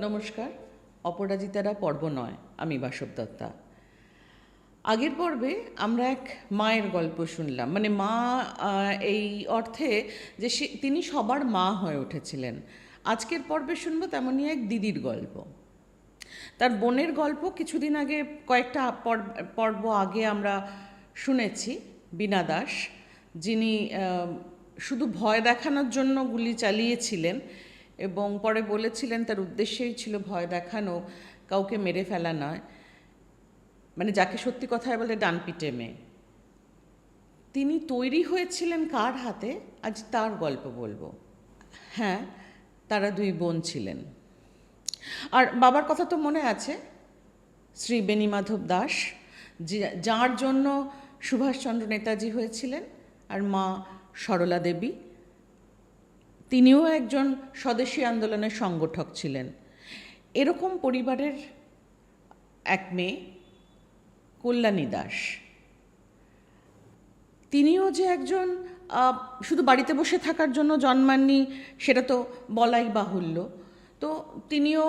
নমস্কার, অপরাজিতারা পর্ব নয়, আমি বাসব দত্তা। আগের পর্বে আমরা এক মায়ের গল্প শুনলাম মানে মা এই অর্থে যে সে, তিনি সবার মা হয়ে উঠেছিলেন। আজকের পর্বে শুনব তেমনই এক দিদির গল্প। তার বোনের গল্প কিছুদিন আগে, কয়েকটা পর- পর্ব আগে আমরা শুনেছি, বীণা দাস। যিনি শুধু ভয় দেখানোর জন্য গুলি চালিয়েছিলেন এবং পরে বলেছিলেন তার উদ্দেশ্যেই ছিল ভয় দেখানো, কাউকে মেরে ফেলা নয়। মানে যাকে সত্যি কথায় বলে ডানপিটে মেয়ে। তিনি তৈরি হয়েছিলেন কার হাতে? আজ তার গল্প বলব। হ্যাঁ তারা দুই বোন ছিলেন। আর বাবার কথা তো মনে আছে, শ্রী বেণীমাধব দাস যার জন্য সুভাষচন্দ্র নেতাজি হয়েছিলেন, আর মা সরলা দেবী। তিনিও একজন স্বদেশী আন্দোলনের সংগঠক ছিলেন। এরকম পরিবারের এক মেয়ে, কল্যাণী দাস। তিনিও যে একজন শুধু বাড়িতে বসে থাকার জন্য জন্মাননি, সেটা তো বলাই বাহুল্য। তো তিনিও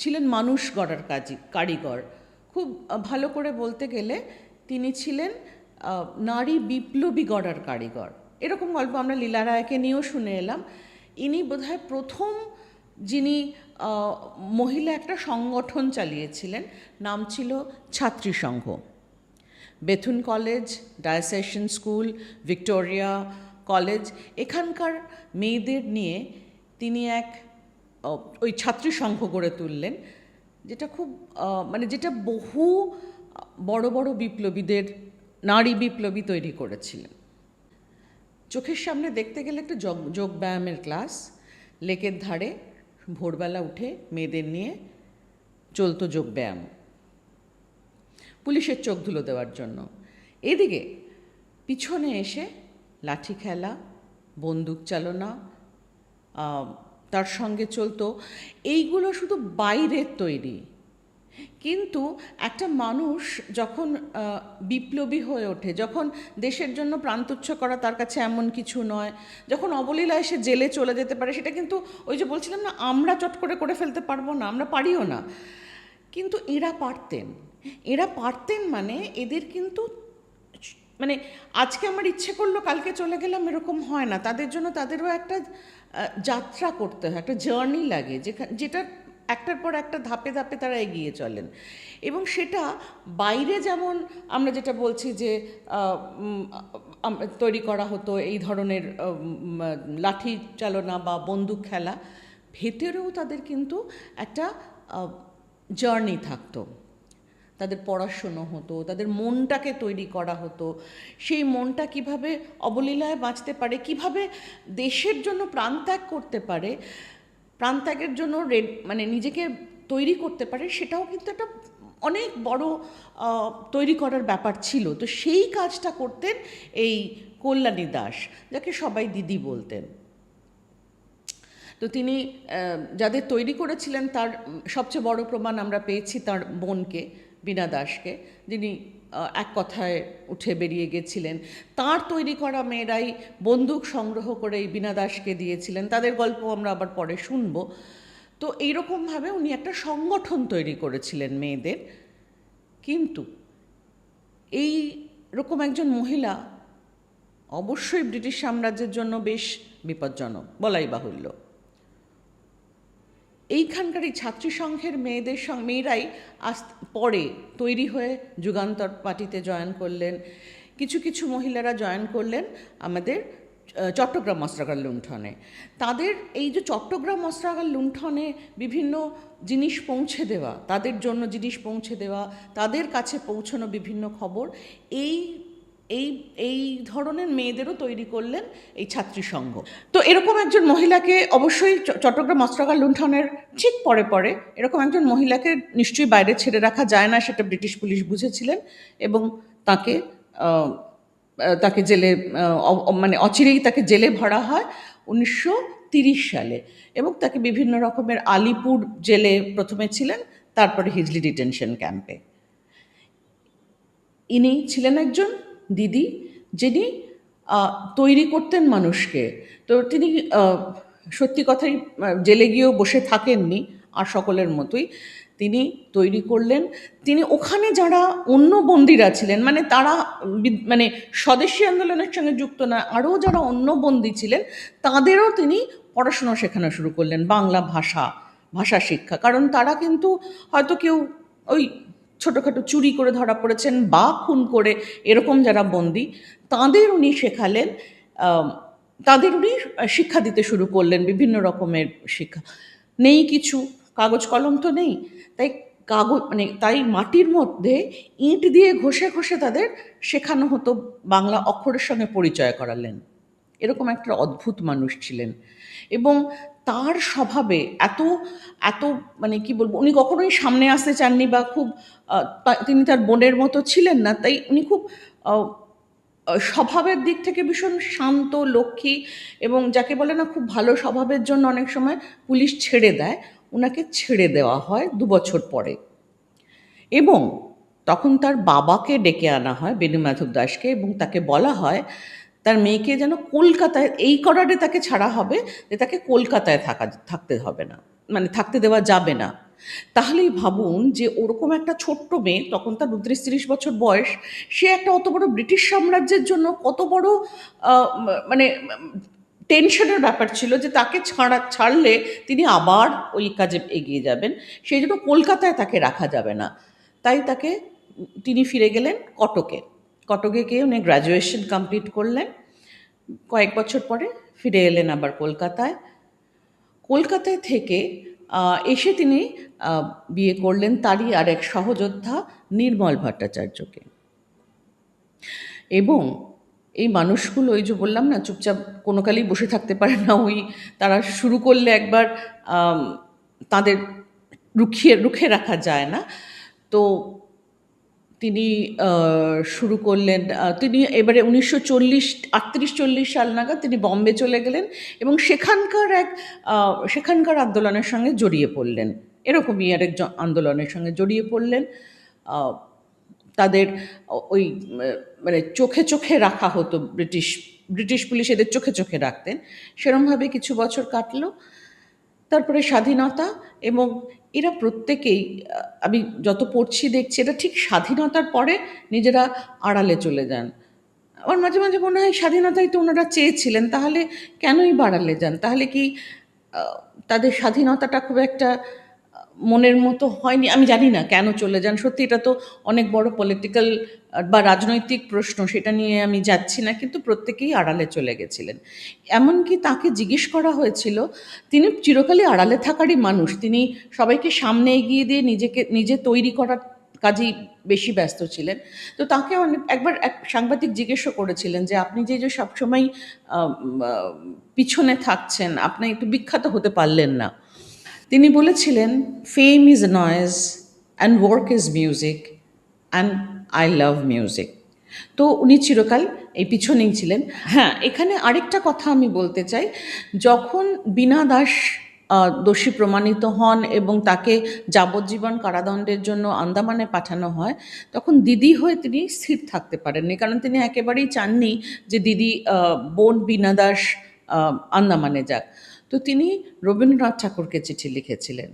ছিলেন মানুষ গড়ার কাজী, কারিগর। খুব ভালো করে বলতে গেলে, তিনি ছিলেন নারী বিপ্লবী গড়ার কারিগর। এরকম গল্প আমরা লীলা রায়কে নিয়েও শুনে এলাম। ইনি বোধহয় প্রথম যিনি মহিলা একটা সংগঠন চালিয়েছিলেন, নাম ছিল Chhatri Sangha. Bethune college, Diocesan school, Victoria college, এখানকার মেয়েদের নিয়ে তিনি এক ওই ছাত্রী সংঘ গড়ে তুললেন, যেটা খুব মানে যেটা বহু বড় বড় বিপ্লবীদের, নারী বিপ্লবী তৈরি করেছিলেন। চোখের সামনে দেখতে গেলে একটা যোগ যোগব্যায়ামের ক্লাস। লেকের ধারে ভোরবেলা উঠে মেয়েদের নিয়ে চলতো যোগব্যায়াম পুলিশের চোখ ধুলো দেওয়ার জন্য। এদিকে পিছনে এসে লাঠি খেলা, বন্দুক চালনা তার সঙ্গে চলতো। এইগুলো শুধু বাইরের তৈরি। কিন্তু একটা মানুষ যখন বিপ্লবী হয়ে ওঠে, যখন দেশের জন্য প্রান্তোচ্ছ করা তার কাছে এমন কিছু নয়, যখন অবলীলা এসে জেলে চলে যেতে পারে, সেটা কিন্তু ওই যে বলছিলাম না, আমরা চট করে করে ফেলতে পারব না, আমরা পারিও না। কিন্তু এরা পারতেন। এরা পারতেন মানে এদের কিন্তু মানে আজকে আমার ইচ্ছে করল, কালকে চলে গেলাম, এরকম হয় না। তাদের জন্য তাদেরও একটা যাত্রা করতে হয়, একটা জার্নি লাগে যেটা একটার পর একটা ধাপে ধাপে তারা এগিয়ে চলেন। এবং সেটা বাইরে যেমন আমরা যেটা বলছি যে তৈরি করা হতো এই ধরনের লাঠি চালনা বা বন্দুক খেলা, ভেতরেও তাদের কিন্তু একটা জার্নি থাকতো। তাদের পড়াশুনো হতো, তাদের মনটাকে তৈরি করা হতো। সেই মনটা কীভাবে অবলীলায় বাঁচতে পারে, কীভাবে দেশের জন্য প্রাণত্যাগ করতে পারে প্রাণত্যাগের জন্য রেড মানে নিজেকে তৈরি করতে পারে, সেটাও কিন্তু একটা অনেক বড় তৈরি করার ব্যাপার ছিল। তো সেই কাজটা করতেন এই কল্যাণী দাস, যাকে সবাই দিদি বলতেন। তো তিনি যাদের তৈরি করেছিলেন তার সবচেয়ে বড় প্রমাণ আমরা পেয়েছি তার বোনকে, বীণা দাসকে। যিনি এক কথায় উঠে বেরিয়ে গেছিলেন। তার তৈরি করা মেয়েরাই বন্দুক সংগ্রহ করে এই বীণা দাসকে দিয়েছিলেন। তাদের গল্প আমরা আবার পরে শুনব। তো এইরকমভাবে উনি একটা সংগঠন তৈরি করেছিলেন মেয়েদের। কিন্তু এই রকম একজন মহিলা অবশ্যই ব্রিটিশ সাম্রাজ্যের জন্য বেশ বিপজ্জনক, বলাই বাহুল্য। এইখানকার এই ছাত্রী সংঘের মেয়েদের মেয়েরাই আস পরে তৈরি হয়ে যুগান্তর পার্টিতে জয়েন করলেন। কিছু কিছু মহিলারা জয়েন করলেন আমাদের চট্টগ্রাম অস্ত্রাগার লুণ্ঠনে। তাদের এই যে চট্টগ্রাম অস্ত্রাগার লুণ্ঠনে বিভিন্ন জিনিস পৌঁছে দেওয়া, তাদের জন্য জিনিস পৌঁছে দেওয়া, তাদের কাছে পৌঁছানো বিভিন্ন খবর, এই এই এই ধরনের মেয়েদেরও তৈরি করলেন এই ছাত্রী সংঘ। তো এরকম একজন মহিলাকে অবশ্যই চট্টগ্রাম অস্ত্রাগার লুণ্ঠনের ঠিক পরে পরে এরকম একজন মহিলাকে নিশ্চয়ই বাইরে ছেড়ে রাখা যায় না সেটা ব্রিটিশ পুলিশ বুঝেছিলেন এবং তাকে তাকে জেলে মানে অচিরেই তাকে জেলে ভরা হয় উনিশশো সালে এবং তাকে বিভিন্ন রকমের আলিপুর জেলে প্রথমে ছিলেন, তারপরে হিজলি ডিটেনশন ক্যাম্পে। ইনি ছিলেন একজন দিদি, যিনি তৈরি করতেন মানুষকে। তো তিনি সত্যি কথাই জেলে গিয়েও বসে থাকেননি, আর সকলের মতোই। তিনি তৈরি করলেন। তিনি ওখানে যারা অন্য বন্দিরা ছিলেন মানে তারা মানে স্বদেশী আন্দোলনের সঙ্গে যুক্ত না, আরও যারা অন্য বন্দী ছিলেন, তাদেরও তিনি পড়াশোনা শেখানো শুরু করলেন, বাংলা ভাষা ভাষা শিক্ষা। কারণ তারা কিন্তু হয়তো কেউ ওই ছোটোখাটো চুরি করে ধরা পড়েছেন, বা খুন করে এরকম যারা বন্দি, তাদের উনি শেখালেন তাদের উনি শিক্ষা দিতে শুরু করলেন বিভিন্ন রকমের শিক্ষা। নেই কিছু, কাগজ কলম তো নেই, তাই কাগজ মানে তাই মাটির মধ্যে ইঁট দিয়ে ঘষে ঘষে তাদের শেখানো হতো, বাংলা অক্ষরের সঙ্গে পরিচয় করালেন। এরকম একটা অদ্ভুত মানুষ ছিলেন। এবং তার স্বভাবে এত এত মানে কি বলব, উনি কখনোই সামনে আসতে চাননি বা খুব তিনি তার বোনের মতো ছিলেন না। তাই উনি খুব স্বভাবের দিক থেকে ভীষণ শান্ত, লক্ষ্মী এবং যাকে বলে না খুব ভালো স্বভাবের জন্য অনেক সময় পুলিশ ছেড়ে দেয় ওনাকে ছেড়ে দেওয়া হয় দু বছর পরে। এবং তখন তার বাবাকে ডেকে আনা হয় বেণু মাধব দাসকে এবং তাকে বলা হয় তার মেয়েকে যেন কলকাতায়, এই করারে তাকে ছাড়া হবে যে তাকে কলকাতায় থাকা, থাকতে হবে না মানে থাকতে দেওয়া যাবে না। তাহলেই ভাবুন যে ওরকম একটা ছোট্ট মেয়ে, তখন তার উনত্রিশ তিরিশ বছর বয়স, সে একটা অত বড় ব্রিটিশ সাম্রাজ্যের জন্য কত বড় মানে টেনশনের ব্যাপার ছিল যে তাকে ছাড়া, ছাড়লে তিনি আবার ওই কাজে এগিয়ে যাবেন। সেই জন্য কলকাতায় তাকে রাখা যাবে না। তাই তাকে, তিনি ফিরে গেলেন কটকে। কটকে গিয়ে উনি গ্র্যাজুয়েশন কমপ্লিট করলেন। কয়েক বছর পরে ফিরে এলেন আবার কলকাতায়। কলকাতায় থেকে এসে তিনি বিয়ে করলেন তারই আর এক সহযোদ্ধা নির্মল ভট্টাচার্যকে। এবং এই মানুষগুলো, ওই যে বললাম না, চুপচাপ কোনো কালেই বসে থাকতে পারে না। ওই তারা শুরু করলে একবার তাদের রুখিয়ে, রুখে রাখা যায় না। তো তিনি শুরু করলেন তিনি এবারে উনিশশো চল্লিশ, আটত্রিশ চল্লিশ সাল নাগাদ তিনি বম্বে চলে গেলেন এবং সেখানকার এক সেখানকার আন্দোলনের সঙ্গে জড়িয়ে পড়লেন। এরকমই আর এক আন্দোলনের সঙ্গে জড়িয়ে পড়লেন। তাদের ওই মানে চোখে চোখে রাখা হতো ব্রিটিশ ব্রিটিশ পুলিশ এদের চোখে চোখে রাখতেন। সেরমভাবে কিছু বছর কাটলো। তারপরে স্বাধীনতা এবং এরা প্রত্যেকেই আমি যত পড়ছি দেখছি, এটা ঠিক স্বাধীনতার পরে নিজেরা আড়ালে চলে যান। আমার মাঝে মাঝে মনে হয় স্বাধীনতাই তো ওনারা চেয়েছিলেন, তাহলে কেনই বাড়ালে যান? তাহলে কি তাদের স্বাধীনতাটা খুব একটা মনের মতো হয়নি। আমি জানি না কেন চলে যান। সত্যি এটা তো অনেক বড় পলিটিক্যাল বা রাজনৈতিক প্রশ্ন, সেটা নিয়ে আমি যাচ্ছি না, কিন্তু প্রত্যেকেই আড়ালে চলে গেছিলেন। এমনকি তাকে জিজ্ঞেস করা হয়েছিল, তিনি চিরকালই আড়ালে থাকারই মানুষ। তিনি সবাইকে সামনে এগিয়ে দিয়ে নিজেকে, নিজে তৈরি করার কাজেই বেশি ব্যস্ত ছিলেন। তো তাকে অনেক, একবার এক সাংবাদিক জিজ্ঞেসও করেছিলেন যে, আপনি যে যে সবসময় পিছনে থাকছেন, আপনি একটু বিখ্যাত হতে পারলেন না। তিনি বলেছিলেন fame is noise and work is music and I love music তো উনি চিরকাল এই পিছনেই ছিলেন। হ্যাঁ এখানে আরেকটা কথা আমি বলতে চাই। যখন বিনা দাস দোষী প্রমাণিত হন এবং তাকে যাবজ্জীবন কারাদণ্ডের জন্য আন্দামানে পাঠানো হয়, তখন দিদি হয়ে তিনি স্থির থাকতে পারেননি কারণ তিনি একেবারেই চাননি যে দিদি বোন বিনা দাস আন্দামানে যাক। তো তিনি রবীন্দ্রনাথ ঠাকুরকে চিঠি লিখেছিলেন।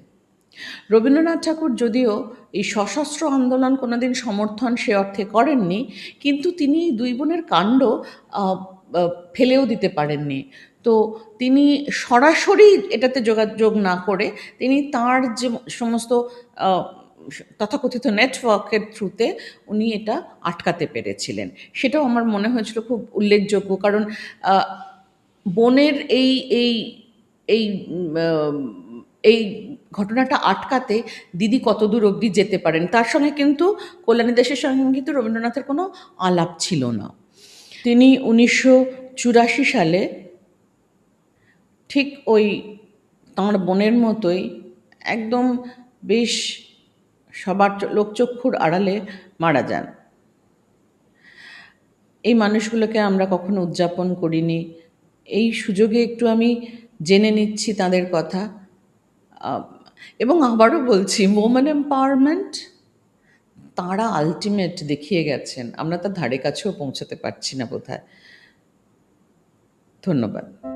রবীন্দ্রনাথ ঠাকুর যদিও এই সশস্ত্র আন্দোলন কোনোদিন সমর্থন সে অর্থে করেননি, কিন্তু তিনি দুই বোনের কাণ্ড ফেলেও দিতে পারেননি। তো তিনি সরাসরি এটাতে যোগাযোগ না করে তিনি তার যে সমস্ত তথাকথিত নেটওয়ার্কের থ্রুতে উনি এটা আটকাতে পেরেছিলেন। সেটাও আমার মনে হয়েছিল খুব উল্লেখযোগ্য, কারণ বোনের এই এই এই এই ঘটনাটা আটকাতে দিদি কতদূর অবধি যেতে পারেন? তার সঙ্গে কিন্তু কল্যাণী দেশের সঙ্গে কিন্তু রবীন্দ্রনাথের কোনো আলাপ ছিল না। তিনি উনিশশো চুরাশি সালে ঠিক ওই তাঁর বোনের মতোই একদম বেশ সবার লোকচক্ষুর আড়ালে মারা যান। এই মানুষগুলোকে আমরা কখনো উদযাপন করিনি। এই সুযোগে একটু আমি জেনে নিচ্ছি তাদের কথা। এবং আবারও বলছি ওমেন এম্পাওয়ারমেন্ট তাঁরা আলটিমেট দেখিয়ে গেছেন। আমরা তার ধারে কাছেও পৌঁছাতে পারছি না বোধহয়। ধন্যবাদ।